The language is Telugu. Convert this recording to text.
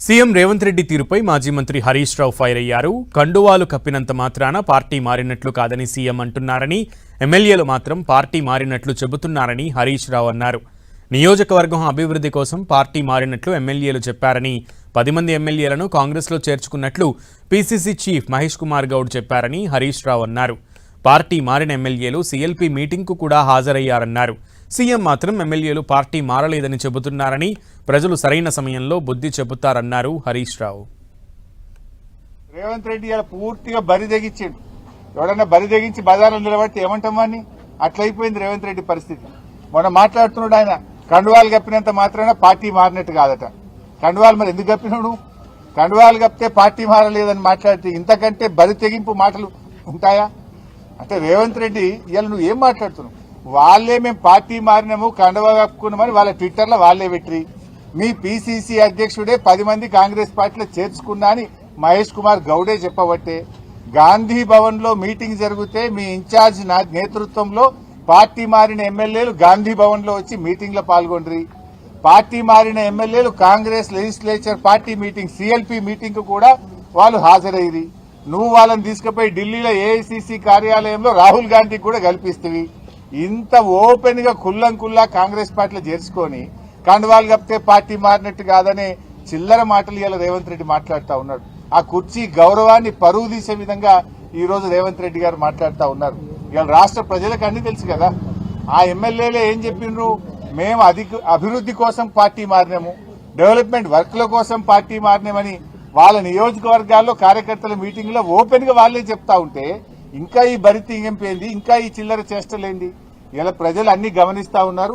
సీఎం రేవంత్ రెడ్డి తీరుపై మాజీ మంత్రి హరీష్ రావు ఫైర్ అయ్యారు. కండువాలు కప్పినంత మాత్రాన పార్టీ మారినట్లు కాదని సీఎం అంటున్నారని ఎమ్మెల్యేలు మాత్రం పార్టీ మారినట్లు చెబుతున్నారని హరీష్ రావు అన్నారు. నియోజకవర్గం అభివృద్ధి కోసం పార్టీ మారినట్లు ఎమ్మెల్యేలు చెప్పారని పది మంది ఎమ్మెల్యేలను కాంగ్రెస్లో చేర్చుకున్నట్లు పీసీసీ చీఫ్ మహేష్ కుమార్ గౌడ్ చెప్పారని హరీష్ రావు అన్నారు. పార్టీ మారిన ఎమ్మెల్యేలు సీఎల్పీ మీటింగ్కు కూడా హాజరయ్యారన్నారు. సీఎం మాత్రం ఎమ్మెల్యేలు పార్టీ మారలేదని చెబుతున్నారని ప్రజలు సరైన సమయంలో బుద్ధి చెబుతారన్నారు హరీష్ రావు. రేవంత్ రెడ్డి ఇలా పూర్తిగా బరి తెగించాడు. ఎవడన్నా బరి తెగించి బజార్లో నిలబడితే ఏమంటాం అట్లయిపోయింది రేవంత్ రెడ్డి పరిస్థితి. మొన్న మాట్లాడుతున్నాడు ఆయన కండువాలు కప్పినంత మాత్రాన పార్టీ మారినట్టు కాదట. కండువాలు మరి ఎందుకు కప్పినాడు? కండువాలు కప్పితే పార్టీ మారలేదని మాట్లాడితే ఇంతకంటే బరి తెగింపు మాటలు ఉంటాయా? అంటే రేవంత్ రెడ్డి ఇవాళ నువ్వు ఏం మాట్లాడుతున్నావు? వాళ్ళే మేము పార్టీ మారినాము కండవ కప్పుకున్నామని వాళ్ళ ట్విట్టర్లో వాళ్ళే పెట్టి మీ పిసిసి అధ్యక్షుడే పది మంది కాంగ్రెస్ పార్టీలో చేర్చుకున్నా అని మహేష్ కుమార్ గౌడే చెప్పబట్టే గాంధీ భవన్లో మీటింగ్ జరిగితే మీ ఇన్ఛార్జ్ నా నేతృత్వంలో పార్టీ మారిన ఎమ్మెల్యేలు గాంధీ భవన్లో వచ్చి మీటింగ్లో పాల్గొండ్రి. పార్టీ మారిన ఎమ్మెల్యేలు Congress legislature party meeting CLP meeting కూడా వాళ్ళు హాజరయ్యి నువ్వు వాళ్ళని తీసుకుపోయి ఢిల్లీలో ఏఐసిసి కార్యాలయంలో రాహుల్ గాంధీకి కూడా కల్పిస్తవి. ఇంత ఓపెన్గా కుల్లం కుల్లా కాంగ్రెస్ పార్టీలో చేర్చుకొని కండువాలు కప్పితే పార్టీ మారినట్టు కాదనే చిల్లర మాటలు ఇలా రేవంత్ రెడ్డి మాట్లాడుతూ ఉన్నాడు. ఆ కుర్చీ గౌరవాన్ని పరువు తీసే విధంగా ఈ రోజు రేవంత్ రెడ్డి గారు మాట్లాడుతూ ఉన్నారు. ఇవాళ రాష్ట్ర ప్రజలకు అన్ని తెలుసు కదా. ఆ ఎమ్మెల్యేలే ఏం చెప్పిండ్రు మేము అధిక అభివృద్ధి కోసం పార్టీ మారినాము. డెవలప్మెంట్ వర్క్ల కోసం పార్టీ మారినామని వాళ్ళ నియోజకవర్గాల్లో కార్యకర్తల మీటింగ్లో ఓపెన్గా వాళ్ళే చెప్తా ఉంటే ఇంకా ఈ బరి తెగింపేంది ఇంకా ఈ చిల్లర చేష్టలేంది. ఇలా ప్రజలు అన్ని గమనిస్తా ఉన్నారు.